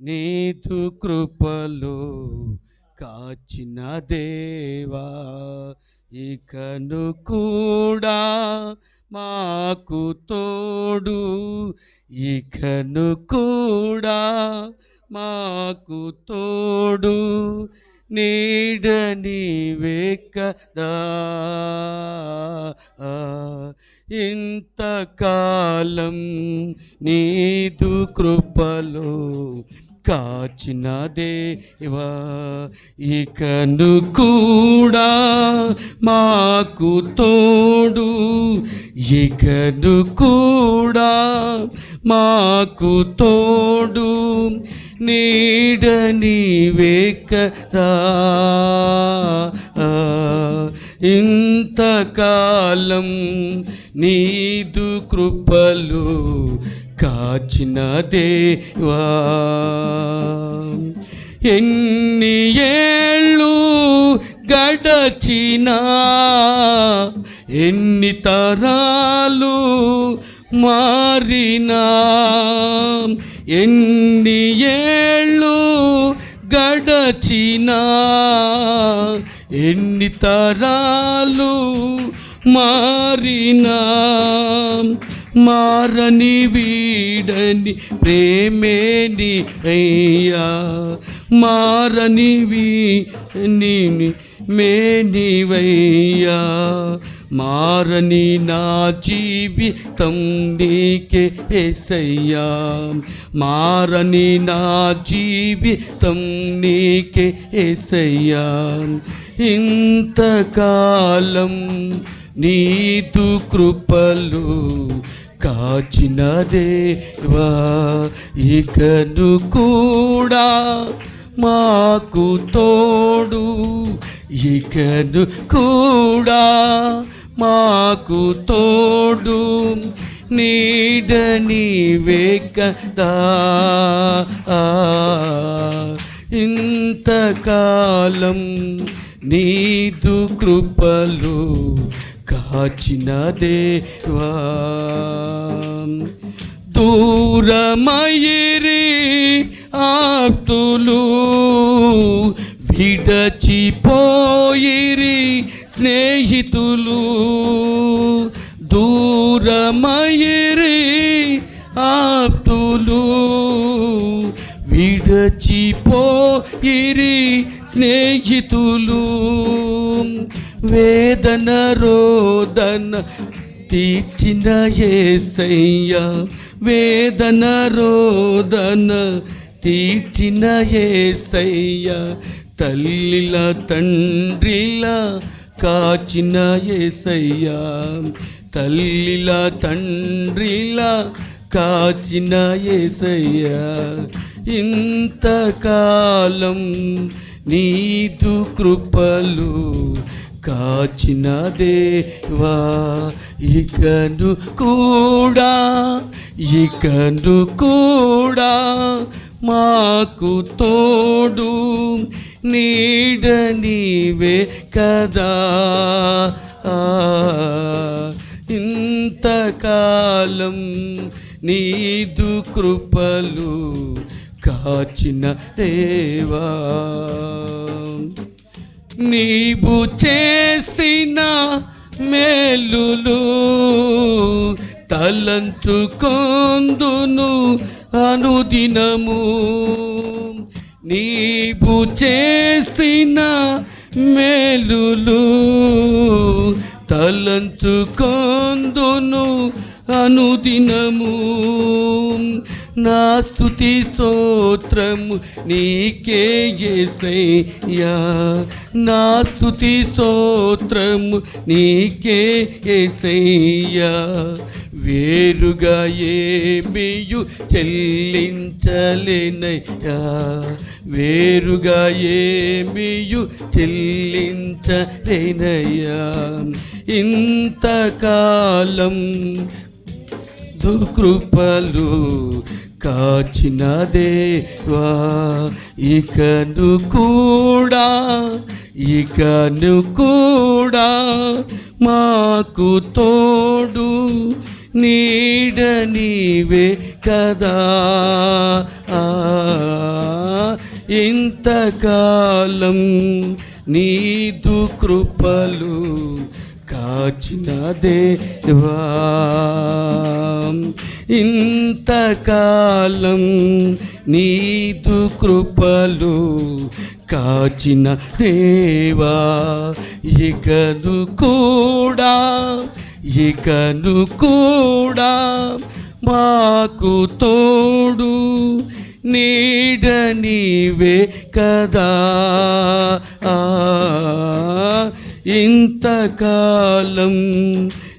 నీతు కృపలో కాచిన దేవా ఇకను కూడా మాకు తోడు ఇకను కూడా మాకు తోడు నీడని వేకదా. ఇంతకాలం నీదు కృపలో కాచిన దేవా ఇకను కూడా మాకు తోడు. ఇకను కూడా మాకు తోడు. నీడ నీవే ఇంతకాలం నీదు కృపలు కాచిన దేవా ఎన్ని ఏళ్ళు గడచినా ఎన్ని తరాలు మారినా ఎన్ని ఏళ్ళు గడచినా ఎన్ని తరాలు మారినా మారని వీడని ప్రేమేని అయ్యా మారని వీని మేనివయ్యా మారని నా జీవితం నీకే ఎసయ్యా మారని నా జీవితం నీకే ఎసయ్యా ఇంతకాలం నీతు కృపలు కాచిన దేవా ఇకను కూడా మాకు తోడు ఇకను కూడా మాకు తోడు. నీదని వేకదా ఇంతకాలం నీదు కృపలు కాచిన దేవా దూరమయిరి ఆప్తులు విడచిపోయిరి స్నేహితులు దూరమయిరి ఆప్తులు విడచిపోయిరి స్నేహితులు వేదన రోదన తీర్చిన ఏసయ్య. వేదన రోదన తీర్చిన ఏసయ్య. తల్లిల తండ్రిల కాచిన ఏసయ్య. తల్లిల తండ్రిల కాచిన ఏసయ్య. ఇంతకాలం నీదు కృపలు కాచిన దేవా ఇకను కూడా ఇకను కూడా మాకు తోడు నీడ నీవే కదా. ఇంతకాలం నీదు కృపలు కాచిన దేవా నీవు చేసిన మేలులు తలంచుకొందును అనుదినము. నీవు చేసిన మేలులు తలంచుకొందును అనుదినము. నా స్థుతి స్తోత్రము నీకే ఎసయ్యా నా స్థుతి స్తోత్రము నీకే ఎసయ్యా వేరుగా ఏమియు చెల్లించలేనయ్యా. వేరుగా ఏమియు చెల్లించలేనయ్యా. ఇంతకాలం దుకృపలు కాచిన దేవా ఇకను కూడా ఇకను కూడా మాకు తోడు నీడ నీవే కదా. ఆ, ఇంతకాలం నీదు కృపలు కాచిన దేవా ఇంతకాలం నీదు కృపలు కాచిన దేవా ఇకను కూడా ఇకను కూడా మాకు తోడు నీడ నీవే కదా. ఆ, ఇంతకాలం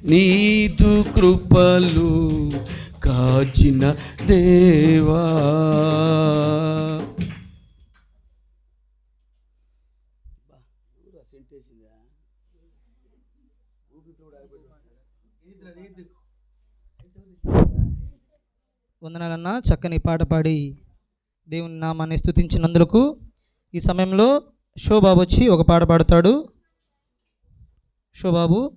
నీదు కృపలు కాచిన దేవా. వందనాలన్నా చక్కని పాట పాడి దేవుని నామాన్ని స్థుతించినందుకు ఈ సమయంలో షోబాబు వచ్చి ఒక పాట పాడతాడు. షోబాబు